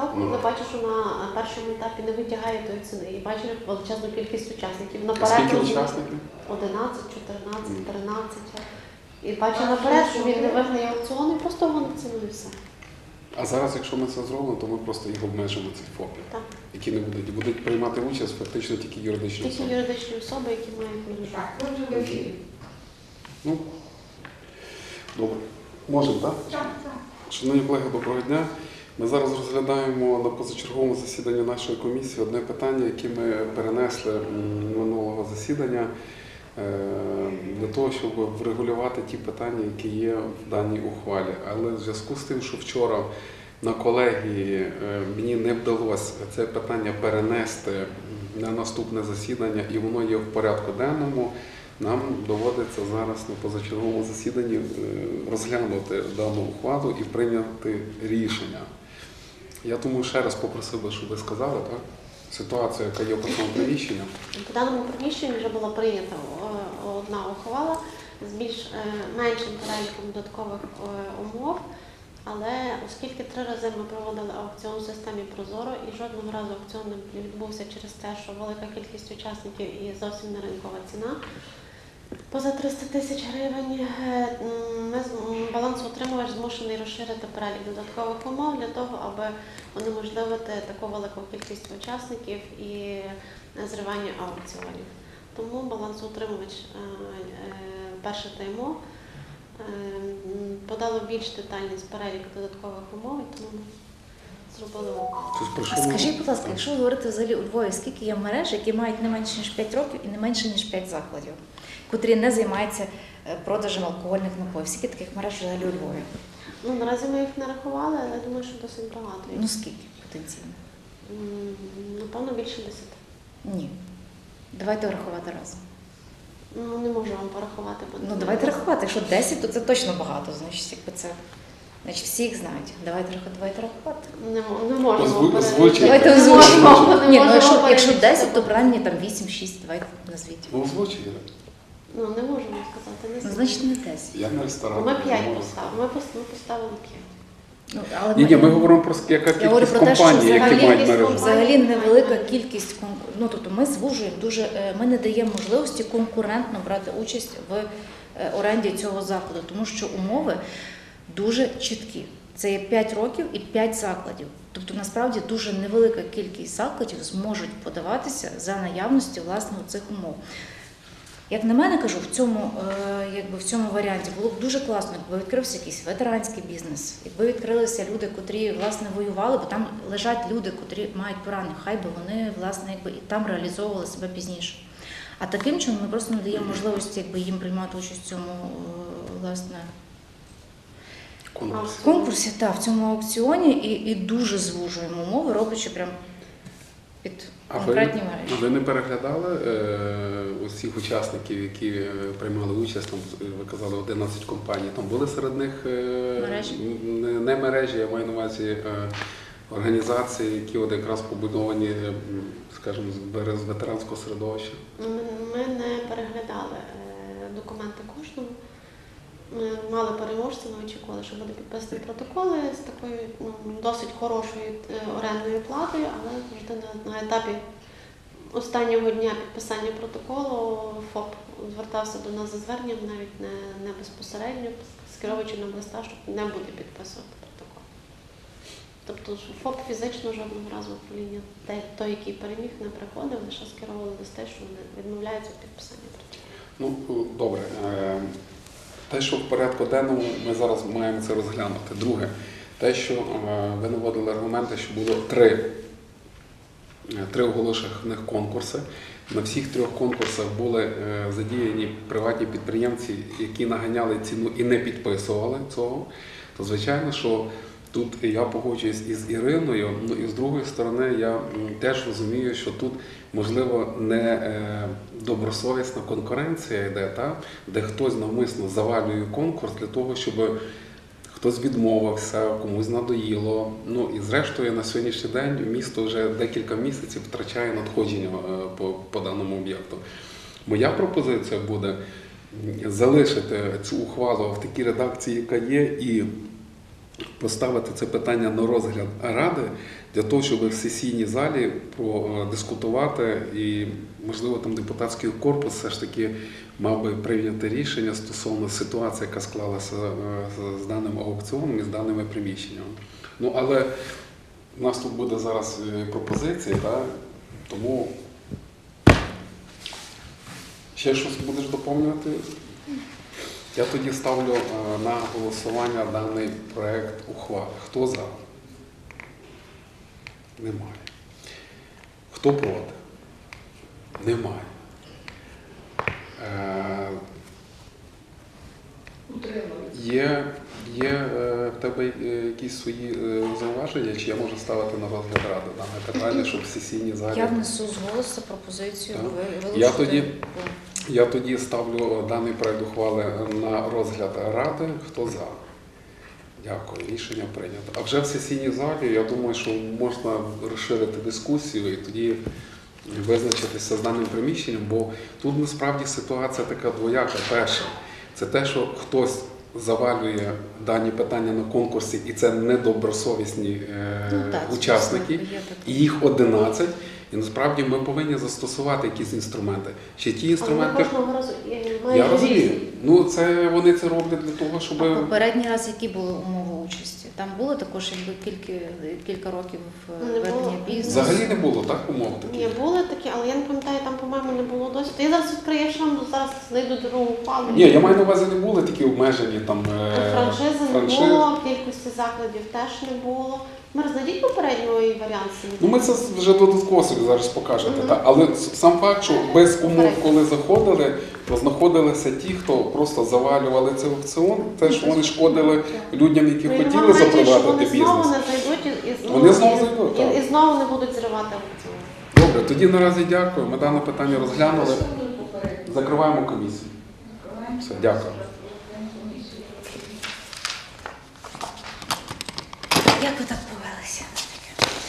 ставку, Ну. але бачу, що на першому етапі не витягає тої ціни. І бачу величезну кількість учасників. Наперед Скільки учасників? 11, 14, 13. І бачу наперед, що він не виграє аукціон і просто гонить ціну і все. А зараз, якщо ми це зробимо, то ми просто їх обмежимо ці ФОПи, Так. які не будуть і будуть приймати участь фактично тільки юридичні Тільки особи. юридичні особи, які мають. Так. Ну, добре. Можемо, так? Так, так. Шановні колеги, доброго дня. Ми зараз розглядаємо на позачерговому засіданні нашої комісії одне питання, яке ми перенесли минулого засідання е, для того, щоб врегулювати ті питання, які є в даній ухвалі. Але в зв'язку з тим, що вчора на колегії е, мені не вдалося це питання перенести на наступне засідання, і воно є в порядку денному. Нам доводиться зараз на позачерговому засіданні е, розглянути дану ухвалу і прийняти рішення. Я тому ще раз попросив би, щоб ви сказали, так? Ситуація, яка є в цьому приміщенні. По даному приміщенні вже була прийнята одна ухвала з більш е, меншим переліком додаткових е, умов. Але оскільки три рази ми проводили аукціон в системі Прозоро і жодного разу аукціон не відбувся через те, що велика кількість учасників і зовсім не ринкова ціна. Поза 300 тисяч гривень е, ми балансоутримувач змушений розширити перелік додаткових умов для того, аби унеможливити таку велику кількість учасників і зривання аукціонів. Тому балансоутримувач е, е, перше е, подало більш детальний перелік додаткових умов, тому зробили що А скажіть, будь ласка, якщо ви говорите взагалі у Львові, скільки є мереж, які мають не менше ніж 5 років і не менше ніж 5 закладів, котрі не займаються е, продажем алкогольних напоїв? Скільки таких мереж взагалі у Львові? Ну, наразі ми їх не рахували, але я думаю, що досить багато. Ну скільки потенційно? Напевно, більше десяти. Ні. Давайте рахувати разом. Ну, не можу вам порахувати. бо Ну давайте рахувати. Якщо 10, то це точно багато. Значить, якби це. Значить, всі їх знають. Давайте рахувати, давайте рахувати. Не, мо- не можемо. Озву- озвучуйте. Давайте Не озвучимо. можемо, не Ні, ну можемо якщо, якщо перелічити. 10, то принаймні там 8, 6, давайте назвіть. Ну, озвучує. Ну, не можемо сказати. Не Ну, значить, не 10. Я не ресторан. Ми не 5 можу. поставили. Ми пос- ми поставили 5. Ну, але Ні, ні, ми говоримо про яка Я говорю кількість про те, що компаній, які взагалі мають мережу. Взагалі невелика кількість конкур- Ну тобто ми звужуємо дуже, е, ми не даємо можливості конкурентно брати участь в е, оренді цього закладу, тому що умови дуже чіткі. Це є 5 років і 5 закладів. Тобто насправді дуже невелика кількість закладів зможуть подаватися за наявності власне цих умов. Як на мене кажу, в цьому, е, якби в цьому варіанті було б дуже класно, якби відкрився якийсь ветеранський бізнес, якби відкрилися люди, котрі власне воювали, бо там лежать люди, котрі мають поранення, хай би вони власне якби і там реалізовували себе пізніше. А таким чином ми просто не даємо можливості якби їм приймати участь в цьому е, власне Конкурс. конкурсі, та в цьому аукціоні, і, і дуже звужуємо умови, роблячи прям під А конкретні мережі. ви не переглядали е, усіх учасників, які е, приймали участь, там е, ви казали 11 компаній. Там були серед них е, Мережі? не, не мережі, я маю на увазі е, організації, які от якраз побудовані, е, скажімо, з ветеранського середовища. Ми, ми не переглядали е, документи кожного. Мали переможця, ми очікували, що буде підписані протоколи з такою ну, досить хорошою е, орендною платою, але завжди на, на етапі останнього дня підписання протоколу ФОП звертався до нас за зверненням, навіть не, не безпосередньо, скеровуючи нам листа, що не буде підписувати протокол. Тобто ФОП фізично жодного разу управління той, який переміг, не приходив, лише скеровували листи, що вони відмовляються від підписання протоколу. Ну, добре. Те, що в порядку денному, ми зараз маємо це розглянути. Друге, те, що е, ви наводили аргументи, що було три, е, три оголошених конкурси. На всіх трьох конкурсах були е, задіяні приватні підприємці, які наганяли ціну і не підписували цього. То звичайно, що тут я погоджуюсь із Іриною. Ну і з другої сторони, я теж розумію, що тут можливо не е, добросовісна конкуренція йде, та? де хтось навмисно завалює конкурс для того, щоб хтось відмовився, комусь надоїло. Ну і зрештою на сьогоднішній день місто вже декілька місяців втрачає надходження е, по, по даному об'єкту. Моя пропозиція буде залишити цю ухвалу в такій редакції, яка є, і поставити це питання на розгляд ради для того, щоб в сесійній залі продискутувати і, можливо, там депутатський корпус все ж таки мав би прийняти рішення стосовно ситуації, яка склалася е, з- даним аукціоном і з даними приміщеннями. Ну, але у нас тут буде зараз е, пропозиції, так? тому ще щось будеш доповнювати? Я тоді ставлю е, на голосування даний проект ухвали. Хто за? Немає. Хто проти? Немає. Е, Є, є е, в тебе е, якісь свої зауваження, чи я можу ставити на розгляд ради дане питання, щоб в сесійній залі. Я внесу з голосу пропозицію Так. ви- Я вилучити. тоді- Я тоді ставлю даний проект ухвали на розгляд ради. Хто за? Дякую, рішення прийнято. А вже в сесійній залі я думаю, що можна розширити дискусію і тоді визначитися з даним приміщенням, бо тут насправді ситуація така двояка. Перше, це те, що хтось завалює дані питання на конкурсі, і це недобросовісні е, Ну, так, учасники. І їх 11. І насправді ми повинні застосувати якісь інструменти. Ще ті Але інструменти. кожного разу е, Я розумію. Ну це вони це роблять для того, щоб А попередній раз які були умови участі? Там було також якби кілька, кілька років е, ведення бізнесу. взагалі не було так умов Ні, були такі, але я не пам'ятаю, там, по-моєму, не було досі. Я зараз відкриєш зараз знайду дорогу впалу. Ні, я маю на увазі, не були такі обмежені там е, Франшизи не франшиз. було, кількості закладів теж не було. Ми знайдіть попередньої варіант собі. Ну ми це вже додатково собі зараз покажете. Мгм. Та? Але сам факт, що без умов, коли заходили, то знаходилися ті, хто просто завалювали цей аукціон, теж вони шкодили людям, які Ну, і хотіли запровадити вони знову не зайдуть і, і знову, Вони знову зайдуть, і, так. і знову не будуть зривати аукціон. Добре, тоді наразі дякую. Ми дане питання розглянули. Закриваємо комісію. Все, дякую. Як ви так